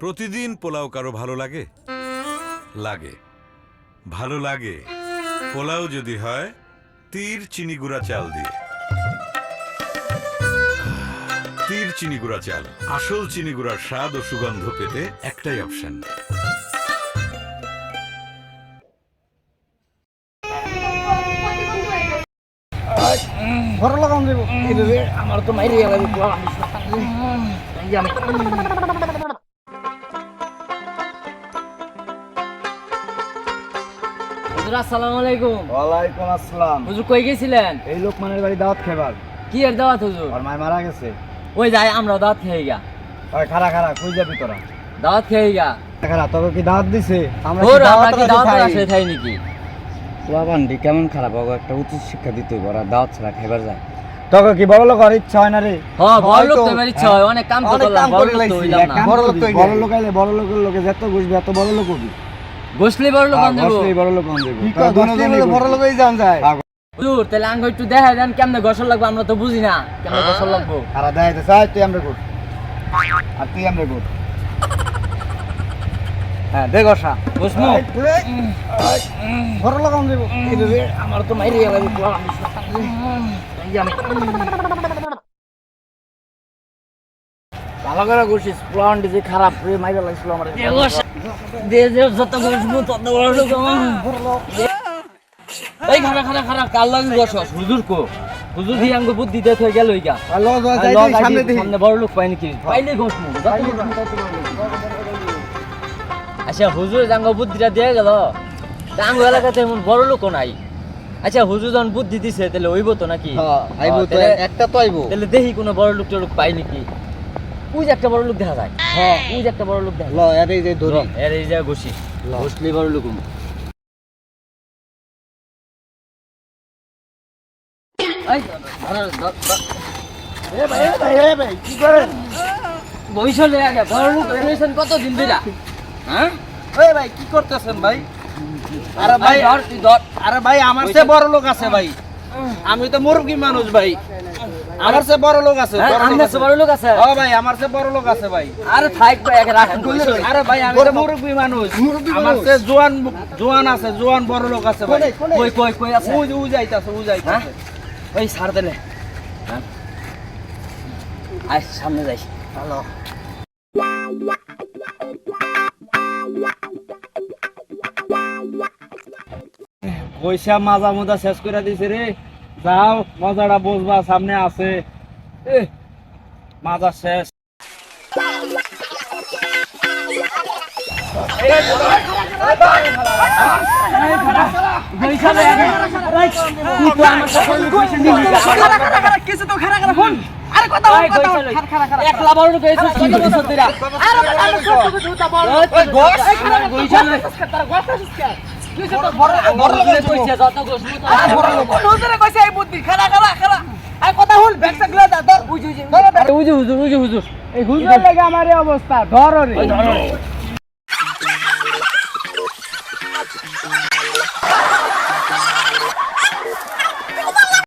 প্রতিদিন পোলাও কারও ভালো লাগে? লাগে। ভালো লাগে। পোলাও যদি হয়, তীর চিনি গুঁড়া চাল দিয়ে। তীর চিনি গুঁড়া চাল। আসল চিনি গুঁড়ার স্বাদ ও সুগন্ধ পেতে একটাই অপশন। আমার তো মাইরে গেল হুজুর আসসালামু আলাইকুম। ওয়ালাইকুম আসসালাম। হুজুর কই গেছিলেন? এই লোকমানের বাড়ি দাওয়াত খেবার। কি এর দাওয়াত হুজুর? আর মায় মারা গেছে। ওই যাই আমরা দাওয়াত খেয়ে গা ওই খারা খারা কই যাবি তোরা? দাওয়াত খেয়ে গা খারা তোকে কি দাওয়াত দিছে? আমরা ওর আমরা কি দাওয়াত আসে থাই নাকি? লাভান্ডি কেমন খারাপ? হবে একটা উচিত শিক্ষা দিতে দাওয়াত ছাড়া খাইবার যায়। তোকে কি বড় লোক আর ইচ্ছা হয় না রে? হ্যাঁ বড় লোক তো ইচ্ছা হয় অনেক কাম তো করলাম বড় লোক তো লাইছি, হইলাম না। বড় লোক বড় লোক আইলে বড় লোকের লোকে যত বুঝবি এত বড় লোক হবি। গোসলি বড় লোক দেবো বসলেই বড় লোক কি কয়, বড় লোকই জান যায়। হুজুর তাহলে আঙ্গ একটু দেখা দেন কেমনে গোসল লাগবে আমরা তো বুঝি না কেমনে গোসল লাগবো? খারা দেয় তো চাই তুই আমরা কর আর তুই আমরা কর হ্যাঁ দে গসা। বুঝমু ঘর লাগাম দেবো আমার তো মাইরে গেল ভালো করে ঘুরছিস প্লান যে খারাপ রে মাইরা লাগছিল আমার। দে দে যত তত বড় লোক এই খারা খারা খারা কাল লাগি বসস হুজুর কো? হুজুর দিয়ে বুদ্ধি দিতে হয়ে গেল দিই, সামনে বড় লোক পাই নাকি? পাইলে আচ্ছা হুজুর বুদ্ধিটা দিয়ে গেল এলাকাতে এমন বড় লোকও নাই। আচ্ছা হুজুর যখন বুদ্ধি দিছে তাহলে হইব তো নাকি? আইবো একটা তো আইবো। তাহলে দেখি কোনো বড় লোক টোক পাই নাকি? যে একটা বড় লোক দেখা যায়। হ্যাঁ। যে একটা বড় লোক দেখা ল, এর এই যে ধরি। এর এই যে ঘষি। ঘষলি বড় লোক। বইসলে আগে বড় হ্যাঁ? এই ভাই, কি করতেছেন ভাই? আরে ভাই, ভাই ধর তুই ধর। আরে ভাই, আমার চেয়ে বড় লোক আছে ভাই। আমি তো মুরব্বী মানুষ ভাই। আমার চেয়ে বড় লোক আছে হ্যাঁ, আছে। চেয়ে বড় লোক আছে। ও ভাই আমার চেয়ে বড় লোক আছে ভাই। আরে থাক ভাই আগে রাখেন আরে ভাই আমি তো মুরব্বী মানুষ। আমার চেয়ে জোয়ান জোয়ান আছে জোয়ান বড় লোক আছে ভাই। কই কই কই আছে? উ উ যাইতাছে উ হ্যাঁ? যাইতাছে ওই সার দিলে হ্যাঁ? আয় সামনে যাই। হ্যালো পয়সা মাজা মজা শেষ করে দিছে রে। যাও মজাটা বুঝবা সামনে আছে এ, মাজা শেষ একলা বড় লোক হয়েছে কত উজু হুজুর লাগে এই হুজুর আমার অবস্থা ধর রে।